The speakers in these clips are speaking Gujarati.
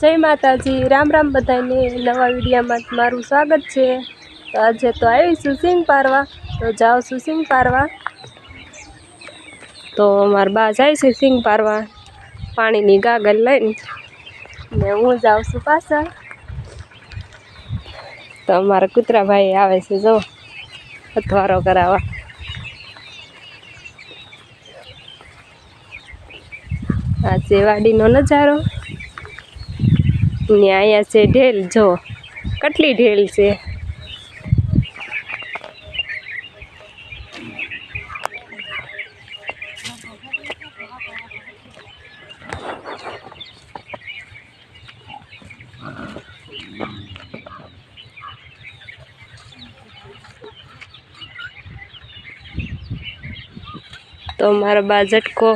જય માતાજી. રામ રામ બધાને નવા વિડીયામાં મારું સ્વાગત છે. તો આજે તો આવીશું સિંગ પારવા. તો જાઉં છું પારવા? તો મારા બા જાય છે સિંગ પારવા. પાણીની ગાગર લઈને. ને હું જાઉં છું પાછા. તો મારા કૂતરા ભાઈ આવે છે, જો. અથવારો કરાવવા. આ છે નજારો. ને અહીંયા છે ઢેલ, જો. કેટલી ઢેલ છે. તો મારા બા ઝટકો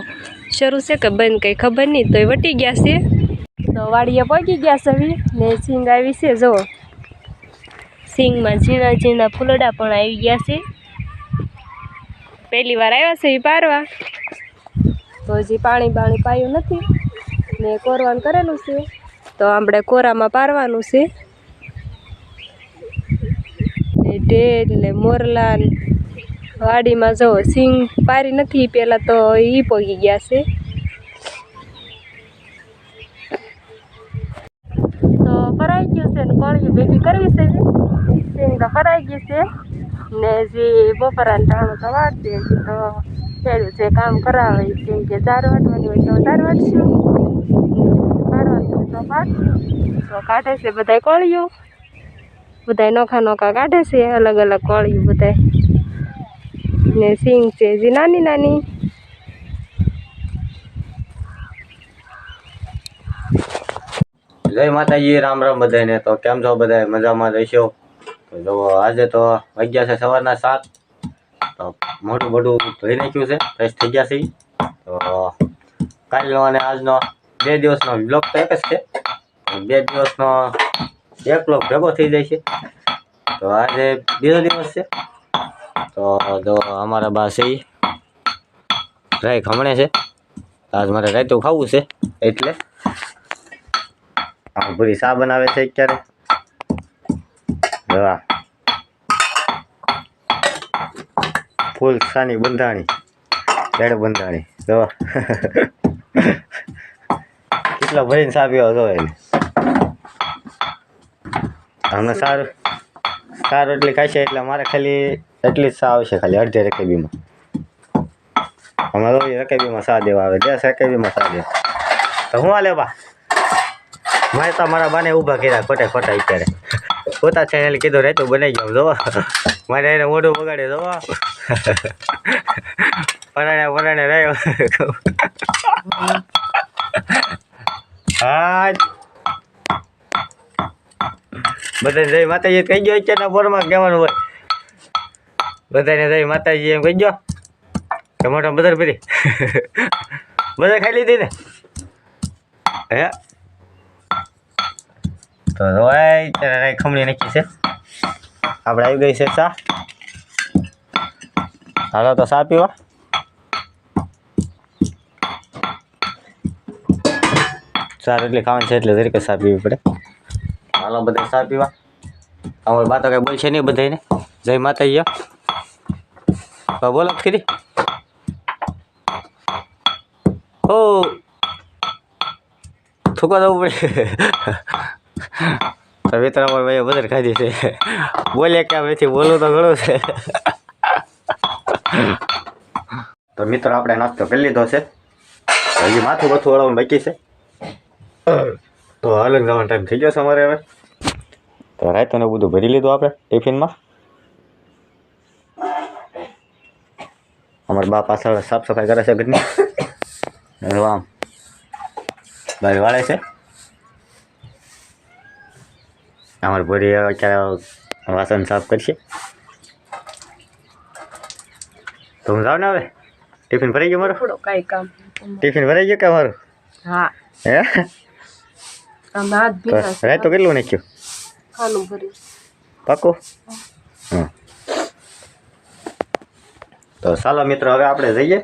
શરૂ છે કે બંધ કંઈ ખબર નહીં, તોય વટી ગયા છે. તો વાડીએ પહોંચી ગયા સવી ને સિંગ આવી છે જો સિંગમાં ઝીણા ઝીણા ફૂલડા પણ આવી ગયા છે. પહેલી વાર આવ્યા છે એ પારવા. તો હજી પાણી બાણી પાયું નથી. ને કોરવાનું કરેલું છે. તો આપણે કોરામાં પારવાનું છે. ને ઢેલ ને મોરલા વાડીમાં જો સિંગ પારી નથી. પહેલાં તો એ પોગી ગયા છે તો ફરાઈ ગયું છે ને કોળિયું ભેગી કરવી છે. સિંગ ફરાઈ ગઈ છે. ને જે બપોરાને ટાણું તો તો ખેડૂત જે કામ કરાવે કેમ કે ચાર વાટવાની હોય તો ચાર વાટશું. પાડવાની હોય તો કાઢે છે બધાય કોળિયું બધાય નોખા નોખા કાઢે છે, અલગ અલગ કોળિયું બધાય. ને સિંગ છે, જે નાની નાની. જય માતાજી, રામ રામ બધાને તો કેમ છો બધા મજામાં રહેશો? તો જો આજે તો વાગ્યા છે સવારના સાત. તો મોટું બધું ધોઈ નાખ્યું છે, ફ્રેશ થઈ ગયા છે તો કાલનો અને આજનો બે દિવસનો બ્લોગ તો એક જ છે. બે દિવસનો એક બ્લોગ ભેગો થઈ જાય છે. તો આજે બીજો દિવસ છે. તો જો અમારા બા છે ઈ. રાય ખમણે છે. આજ મારે રાયતું ખાવું છે, એટલે પૂરી શા બનાવે છે અત્યારે? દવા ફૂલ સાની બંધાણી. રેડ બંધાણી. દવા કેટલો ભરીને સા પીવો જો એને? હમણાં સારું સારું એટલી ખાશે એટલે મારે ખાલી એટલી જ સા આવશે ખાલી અડધી રકેબીમાં. હમણાં રકેબીમાં સા દેવા આવે? દસ રકેબીમાં સા દેવા? તો હું આ બા મારે તો મારા બાને ઊભા કર્યા ખોટા ખોટા અત્યારે. પોતા છે એટલે કીધું રહેતું બનાવી જાઉં જોવા. મારે એને મોઢું બગાડે જોવા. પરાણે પરાણે રહ્યો હા. બધાને જય માતાજી, કહી ગયો અત્યારના પોરમાં કહેવાનું હોય. બધાને જય માતાજી એમ કહી ગયો ટમાટા બધા ભરી. બધા ખાઈ લીધી ને? હે? તો ત્યારે ખમણી નાખી છે. આપણે આવી ગઈ છે ચા. હાલો તો ચા પીવા ચાર એટલે ખાવાની છે એટલે તરીકે ચા પીવી પડે. હાલો બધા ચા પીવા. અમારી બાતો કઈ બોલશે નહીં બધાને જય માતાજી. હો, બોલો ખરી. ઓ થૂકો દઉં પડે. તો મિત્રમાં ભાઈ વધારે ખાધી છે. બોલે ક્યાં નથી બોલું તો ઘણું છે. તો મિત્રો, આપણે નાસ્તો કરી લીધો છે. હજી માથું બથું વળવાનું બાકી છે. તો હાલ જવાનો ટાઈમ થઈ ગયો છે અમારે હવે. તો રાયતોને બધું ભરી લીધું આપણે ટિફિનમાં. અમારા બા પાછળ સાફ સફાઈ કરે છે ઘરની. આમ ભાઈ વાળે છે. અમારે ભરી અત્યારે વાસણ સાફ કરશે તો હું જાઉં ને હવે ટિફિન ભરાઈ ગયું મારું થોડો કાંઈ કામ ટિફિન ભરાઈ ગયું કે મારું હા હે આમ હાથ તો ભીના છે રાત તો કેટલું નાખ્યું ખાનું ભર્યું પાકું હં તો ચાલો મિત્રો હવે આપણે જઈએ